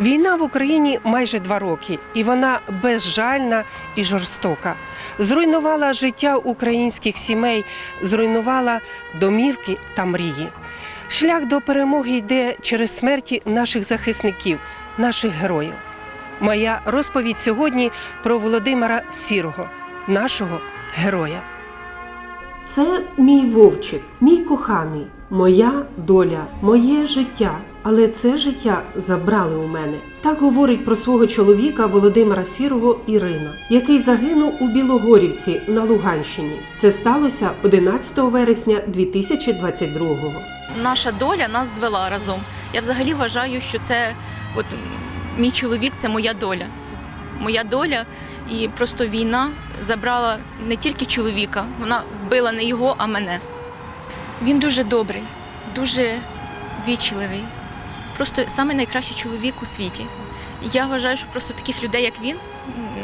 Війна в Україні майже два роки, і вона безжальна і жорстока. Зруйнувала життя українських сімей, зруйнувала домівки та мрії. Шлях до перемоги йде через смерті наших захисників, наших героїв. Моя розповідь сьогодні про Володимира Сірого, нашого героя. Це мій вовчик, мій коханий, моя доля, моє життя. Але це життя забрали у мене. Так говорить про свого чоловіка Володимира Сірого Ірина, який загинув у Білогорівці на Луганщині. Це сталося 11 вересня 2022-го. наша доля нас звела разом. Я взагалі вважаю, що це от мій чоловік це моя доля. Моя доля, і просто війна забрала не тільки чоловіка, вона вбила не його, а мене. Він дуже добрий, дуже вічливий. Просто самий найкращий чоловік у світі. Я вважаю, що просто таких людей, як він,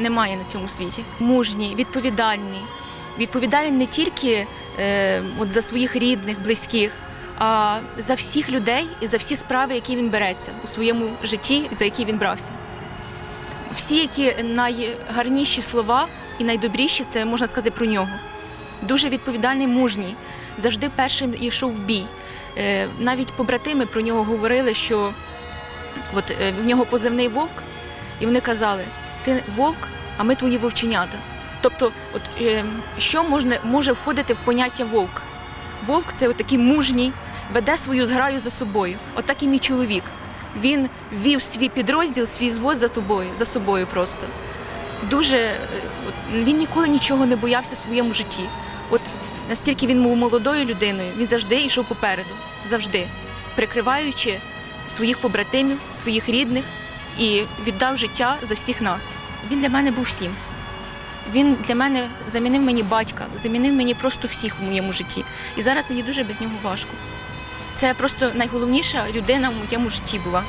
немає на цьому світі. Мужній, відповідальний. Відповідальний не тільки е, от за своїх рідних, близьких, а за всіх людей і за всі справи, які він береться у своєму житті, за які він брався. Всі, які найгарніші слова і найдобріші, це можна сказати про нього. Дуже відповідальний, мужній, завжди першим йшов в бій. Е, Навіть побратими про нього говорили, що от е, в нього позивний вовк, і вони казали: ти вовк, а ми твої вовченята. Тобто, от е, що можна, може входити в поняття вовк? Вовк це такий мужній, веде свою зграю за собою. Отак і мій чоловік. Він вів свій підрозділ, свій звод за тобою, за собою просто. Дуже він ніколи нічого не боявся в своєму житті. От настільки він був молодою людиною, він завжди йшов попереду, завжди, прикриваючи своїх побратимів, своїх рідних і віддав життя за всіх нас. Він для мене був всім. Він для мене замінив мені батька, замінив мені просто всіх в моєму житті. І зараз мені дуже без нього важко. Це просто найголовніша людина в моєму житті була.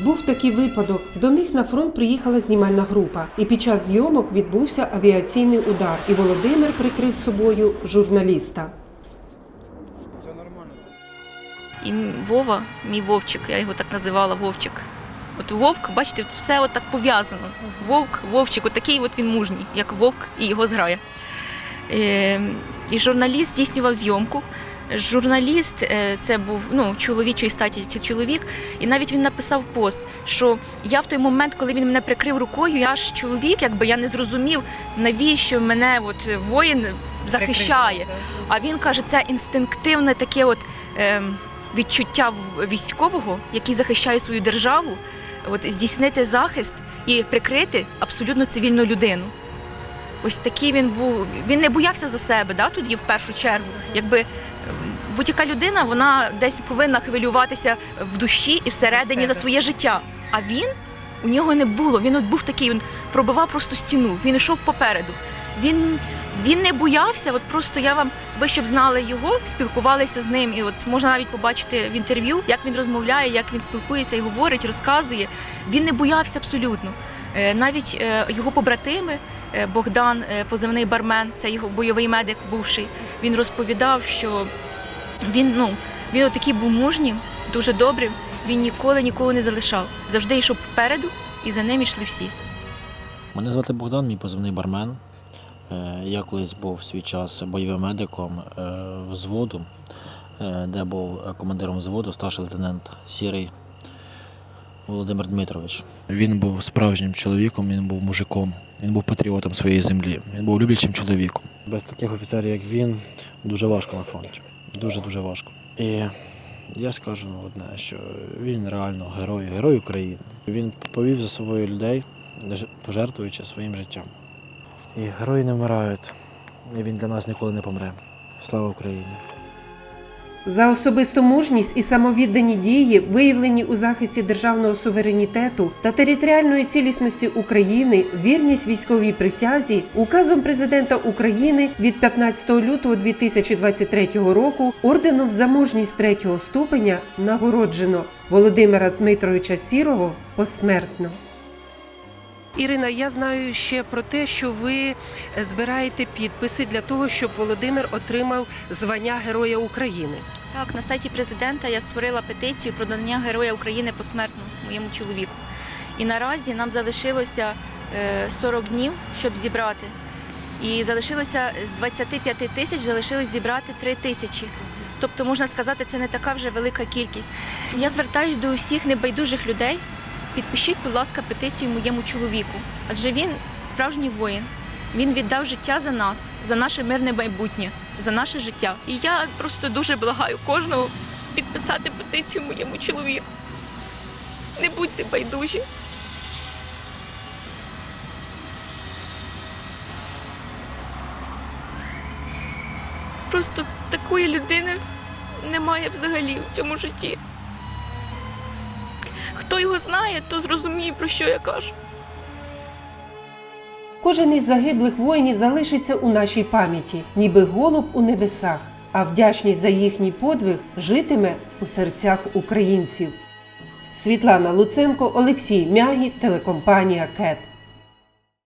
Був такий випадок. До них на фронт приїхала знімальна група, і під час зйомок відбувся авіаційний удар. І Володимир прикрив собою журналіста. І Вова, мій Вовчик, я його так називала Вовчик. От Вовк, бачите, все от так пов'язано. Вовк, Вовчик, от такий от він мужній, як Вовк і його зграя. Е, і журналіст здійснював зйомку. Журналіст е, це був ну, чоловічої статі це чоловік, і навіть він написав пост, що я в той момент, коли він мене прикрив рукою, я ж чоловік, якби я не зрозумів, навіщо мене от, воїн захищає. А він каже, це інстинктивне таке от е, відчуття військового, який захищає свою державу, от здійснити захист і прикрити абсолютно цивільну людину. Ось такий він був. Він не боявся за себе, да, тоді в першу чергу. Якби ем, будь-яка людина вона десь повинна хвилюватися в душі і всередині за своє життя. А він у нього не було. Він от був такий, він пробивав просто стіну, він йшов попереду. Він, він не боявся, от просто я вам, ви щоб знали його, спілкувалися з ним. І от можна навіть побачити в інтерв'ю, як він розмовляє, як він спілкується і говорить, розказує. Він не боявся абсолютно. Е, Навіть е, його побратими, Богдан, е, позивний бармен, це його бойовий медик бувший. Він розповідав, що він, ну, він отакий був мужнім, дуже добрим. Він ніколи нікого не залишав. Завжди йшов попереду, і за ним йшли всі. Мене звати Богдан, мій позивний бармен. Е, Я колись був свій час бойовим медиком е, взводу, е, де був командиром взводу, старший лейтенант Сірий Володимир Дмитрович. Він був справжнім чоловіком, він був мужиком, він був патріотом своєї землі, він був люблячим чоловіком. Без таких офіцерів, як він, дуже важко на фронті. Дуже-дуже важко. І я скажу одне, що він реально герой, герой України. Він повів за собою людей, ж- пожертвуючи своїм життям. І герої не вмирають, і він для нас ніколи не помре. Слава Україні! За особисту мужність і самовіддані дії, виявлені у захисті державного суверенітету та територіальної цілісності України, вірність військовій присязі, указом президента України від 15 лютого 2023 року орденом за мужність третього ступеня нагороджено Володимира Дмитровича Сірого посмертно. Ірина, я знаю ще про те, що ви збираєте підписи для того, щоб Володимир отримав звання Героя України. Так, на сайті президента я створила петицію про надання Героя України посмертно моєму чоловіку. І наразі нам залишилося е, 40 днів, щоб зібрати. І залишилося з 25 тисяч залишилось зібрати 3 тисячі. Тобто, можна сказати, це не така вже велика кількість. Я звертаюсь до усіх небайдужих людей. Підпишіть, будь ласка, петицію моєму чоловіку, адже він справжній воїн. Він віддав життя за нас, за наше мирне майбутнє, за наше життя. І я просто дуже благаю кожного підписати петицію моєму чоловіку. Не будьте байдужі. Просто такої людини немає взагалі в цьому житті. Хто його знає, то зрозуміє, про що я кажу. Кожен із загиблих воїнів залишиться у нашій пам'яті, ніби голуб у небесах, а вдячність за їхній подвиг житиме у серцях українців. Світлана Луценко, Олексій Мягі, телекомпанія КЕТ.